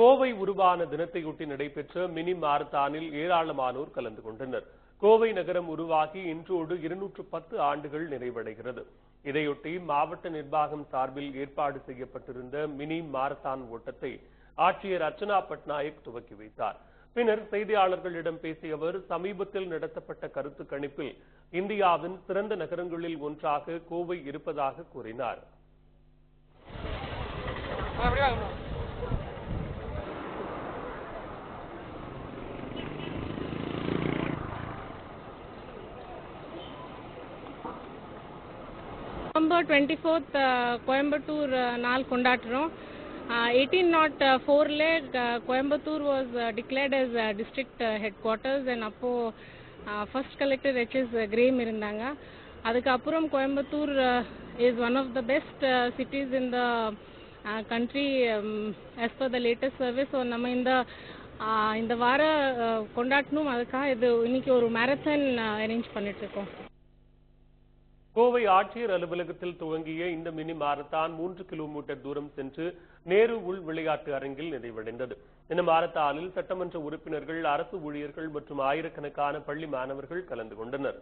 கோவை உருவான தினத்தையொட்டி நடைபெற்ற மினி மாரத்தானில் ஏராளமானோர் கலந்து கொண்டனர். கோவை நகரம் உருவாகி இன்றோடு இருநூற்று பத்து ஆண்டுகள் நிறைவடைகிறது. இதையொட்டி மாவட்ட நிர்வாகம் சார்பில் ஏற்பாடு செய்யப்பட்டிருந்த மினி மாரத்தான் ஓட்டத்தை ஆட்சியர் அர்ச்சனா பட்நாயக் துவக்கி வைத்தார். பின்னர் செய்தியாளர்களிடம் பேசிய அவர் சமீபத்தில் நடத்தப்பட்ட கருத்து கணிப்பில் இந்தியாவின் சிறந்த நகரங்களில் ஒன்றாக கோவை இருப்பதாக கூறினார். நவம்பர் டுவெண்ட்டி ஃபோர்த் கோயம்புத்தூர் நாள் கொண்டாடுறோம். எயிட்டீன் நாட் ஃபோரில் Coimbatore was declared as district headquarters and அப்போது first collector H S Graeme இருந்தாங்க. அதுக்கப்புறம் Coimbatore is one of the best cities in the country as per the latest service so நம்ம இந்த இந்த வார கொண்டாட்டணும் கொண்டாடணும். அதுக்காக இது இன்னைக்கு ஒரு மேரத்தான் அரேஞ்ச் பண்ணிட்டு இருக்கோம். கோவை ஆட்சியர் அலுவலகத்தில் துவங்கிய இந்த மினி மாரத்தான் மூன்று கிலோமீட்டர் தூரம் சென்று நேரு உள் விளையாட்டு அரங்கில் நிறைவடைந்தது. இந்த மாரத்தானில் சட்டமன்ற உறுப்பினர்கள் அரசு ஊழியர்கள் மற்றும் ஆயிரக்கணக்கான பள்ளி மாணவர்கள் கலந்து கொண்டனர்.